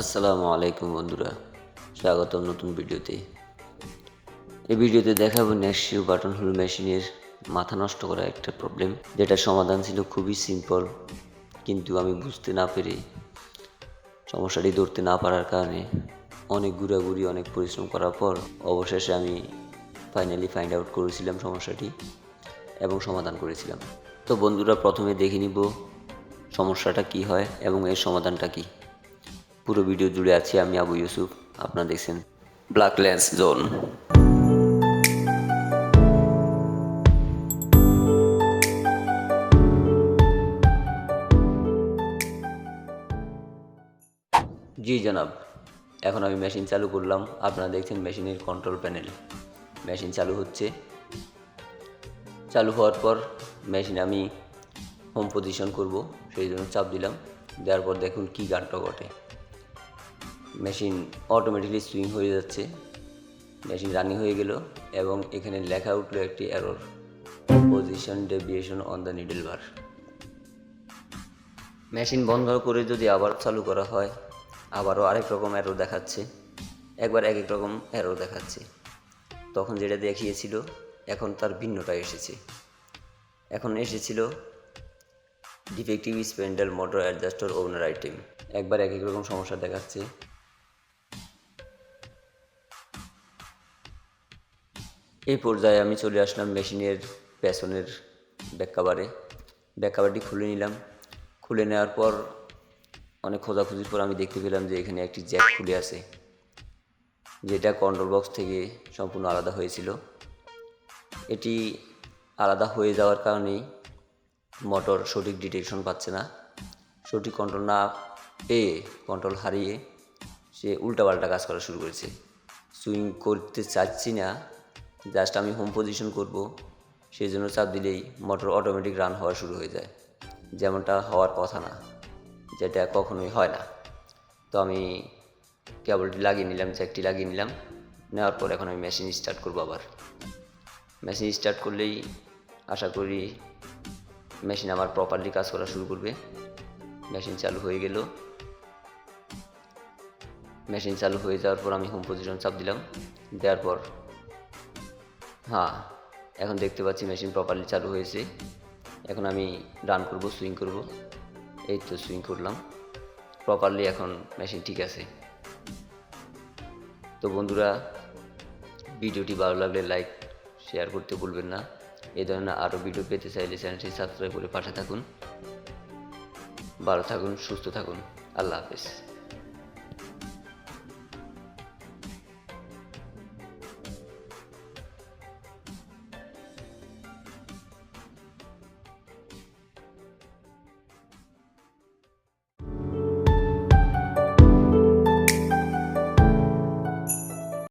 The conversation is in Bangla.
আসসালামু আলাইকুম বন্ধুরা, স্বাগতম নতুন ভিডিওতে। এই ভিডিওতে দেখাবো ন্যাশিও বাটন হোল মেশিনের মাথা নষ্ট করা একটা প্রবলেম যেটা সমাধান ছিল খুবই সিম্পল কিন্তু আমি বুঝতে না পেরে, সমস্যাটি ধরতে না পারার কারণে অনেক ঘুরাঘুরি, অনেক পরিশ্রম করার পর অবশেষে আমি ফাইনালি ফাইন্ড আউট করেছিলাম সমস্যাটি এবং সমাধান করেছিলাম। তো বন্ধুরা, প্রথমে দেখে নিব সমস্যাটা কি হয় এবং এর সমাধানটা কি। পুরো ভিডিও জুড়ে আছি আমি আবু ইউসুফ, আপনারা দেখছেন ব্ল্যাক লেন্স জোন জি জনাব, এখন আমি মেশিন চালু করলাম। আপনারা দেখছেন মেশিনের কন্ট্রোল প্যানেল মেশিন চালু হচ্ছে। চালু হওয়ার পর মেশিন আমি হোম পজিশন করব, সেই জন্য চাপ দিলাম। দেওয়ার পর দেখুন কী গানটা ঘটে মেশিন অটোমেটিকলি সুইং হয়ে যাচ্ছে। মেশিন রানিং হয়ে গেল এবং এখানে লেখা উঠল একটি error position deviation on the needle bar machine বন্ধ করে যদি আবার চালু করা হয়, আবারও আরেক রকম অ্যারো দেখাচ্ছে। একবার এক এক রকম অ্যারো দেখাচ্ছে। তখন যেটা দেখিয়েছিল, এখন তার ভিন্নটা এসেছে। এখন এসেছিল ডিফেক্টিভ স্পেন্ডেল মোটর অ্যাডজাস্টার ওনার আইটেম একবার এক এক রকম সমস্যা দেখাচ্ছে। এই পর্যায়ে আমি চলে আসলাম মেশিনের পেছনের ব্যাককাবারে ব্যাককাবারটি খুলে নিলাম। খুলে নেওয়ার পর অনেক খোঁজাখুঁজির পর আমি দেখতে পেলাম যে এখানে একটি জ্যাক খুলে আছে, যেটা কন্ট্রোল বক্স থেকে সম্পূর্ণ আলাদা হয়েছিল। এটি আলাদা হয়ে যাওয়ার কারণেই মোটর সঠিক ডিটেকশন পাচ্ছে না। সঠিক কন্ট্রোল না পেয়ে কন্ট্রোল হারিয়ে সে উল্টাপাল্টা কাজ করা শুরু করেছে। সুইং করতে চাচ্ছি না জাস্ট আমি হোম পজিশন করব। সেই জন্য চাপ দিলেই মোটর অটোমেটিক রান হওয়া শুরু হয়ে যায়। যেমনটা হওয়ার কথা না, যেটা কখনোই হয় না। তো আমি কেবলটি লাগিয়ে নিলাম জ্যাকটি লাগিয়ে নিলাম। নেওয়ার পর এখন আমি মেশিন স্টার্ট করব আবার। মেশিন স্টার্ট করলেই আশা করি মেশিন আমার প্রপারলি কাজ করা শুরু করবে। মেশিন চালু হয়ে গেল। মেশিন চালু হয়ে যাওয়ার পর আমি হোম পজিশন চাপ দিলাম। দেওয়ার পর হ্যাঁ এখন দেখতে পাচ্ছি মেশিন প্রপারলি চালু হয়েছে। এখন আমি রান করব সুইং করব। এই তো সুইং করলাম। প্রপারলি এখন মেশিন ঠিক আছে। তো বন্ধুরা, ভিডিওটি ভালো লাগলে লাইক শেয়ার করতে ভুলবেন না। এই ধরনের আরও ভিডিও পেতে চাইলে চ্যানেলটি সাবস্ক্রাইব করে পাশে থাকুন। ভালো থাকুন, সুস্থ থাকুন। আল্লাহ হাফেজ।